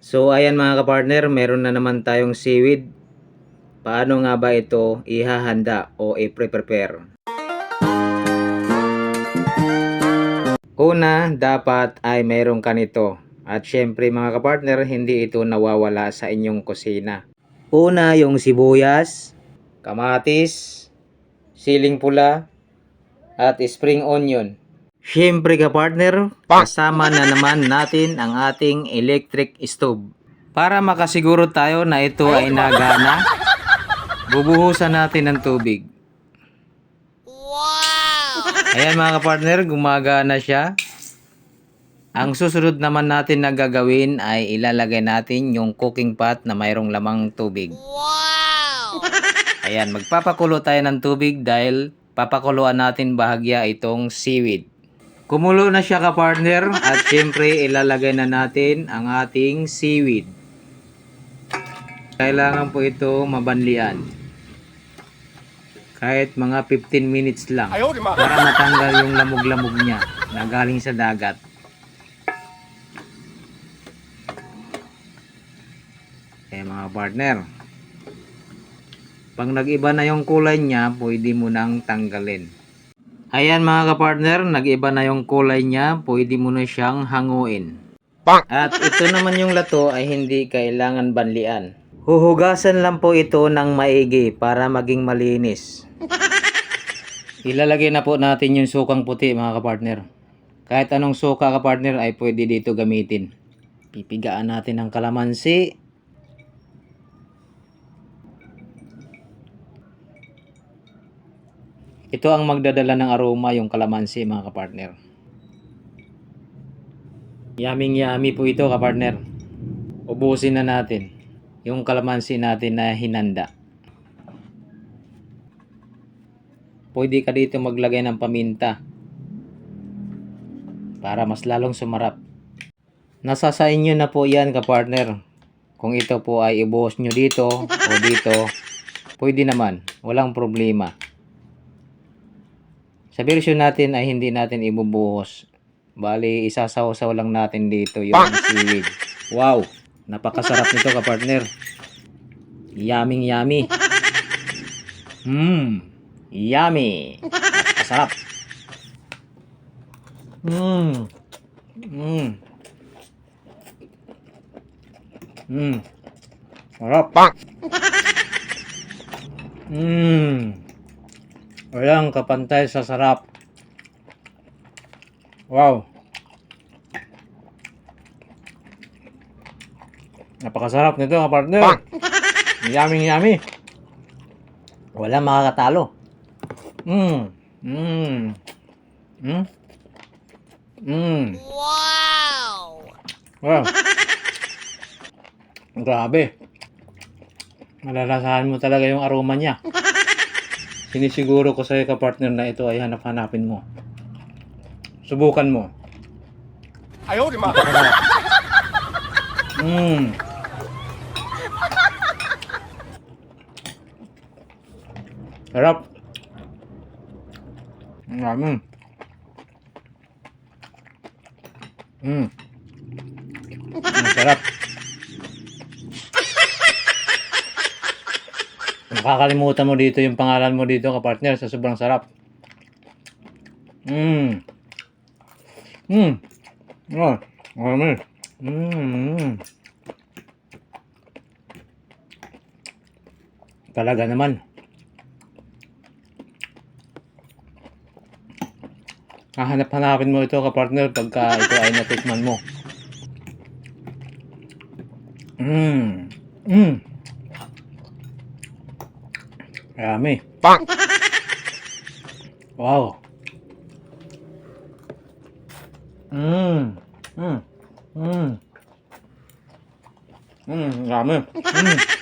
So ayan mga kapartner, meron na naman tayong seaweed. Paano nga ba ito ihahanda o i-prepare? Una, dapat ay meron ka nito. At syempre mga kapartner, hindi ito nawawala sa inyong kusina. Una, yung sibuyas, kamatis, siling pula, at spring onion. Siyempre ka partner, kasama na naman natin ang ating electric stove. Para makasiguro tayo na ito ay nagana, bubuhusan natin ng tubig. Ayan mga kapartner, gumagana siya. Ang susunod naman natin na gagawin ay ilalagay natin yung cooking pot na mayroong lamang tubig. Ayan, magpapakulo tayo ng tubig dahil papakuluan natin bahagya itong seaweed. Kumulo na siya ka partner at syempre ilalagay na natin ang ating seaweed. Kailangan po ito mabanlian. Kahit mga 15 minutes lang para matanggal yung lamog-lamog niya na galing sa dagat. Eh mga partner, pag nag-iba na yung kulay niya, pwede mo nang tanggalin. Ayan mga kapartner, nag-iba na yung kulay niya, pwede mo na siyang hanguin. At ito naman yung lato ay hindi kailangan banlian. Huhugasan lang po ito ng maigi para maging malinis. Ilalagay na po natin yung sukang puti mga kapartner. Kahit anong suka kapartner ay pwede dito gamitin. Pipigaan natin ang kalamansi. Ito ang magdadala ng aroma yung kalamansi mga kapartner. Yaming yami po ito kapartner. Ubusin na natin yung kalamansi natin na hinanda. Pwede ka dito maglagay ng paminta para mas lalong sumarap. Nasa sa inyo na po yan kapartner. Kung ito po ay ibuhos nyo dito o dito, pwede naman. Walang problema. Sa version natin ay hindi natin ibubuhos. Bali, isasaw-saw lang natin dito yung seaweed. Wow! Napakasarap nito ka partner. Yaming yummy. Mmm. Yummy. Napakasarap. Mmm. Mmm. Mmm. Sarap. Mmm. Walang kapantay sa sarap. Wow. Napakasarap nito, partner. Yummy, yummy. Walang makakatalo. Mmm. Mmm. Mmm. Mmm. Wow. Wow. Grabe. Malalasahan mo talaga yung aroma niya. Sinisiguro ko sa'yo ka-partner na ito ay hanap-hanapin mo. Subukan mo. Ayaw, di ma. Mmm. Sarap. Ang dami. Mmm. Ang sarap. Nakakalimutan mo dito yung pangalan mo dito kapartner sa sobrang sarap. Mmm. Mmm. Oh, marami. Mmm. Talaga naman. Hahanap-hanapin mo ito kapartner pagka ito ay natikman mo. Mmm. Mmm. Marami. Bang! Wow. Mmm. Mmm. Mmm. Mmm, dami. Mmm.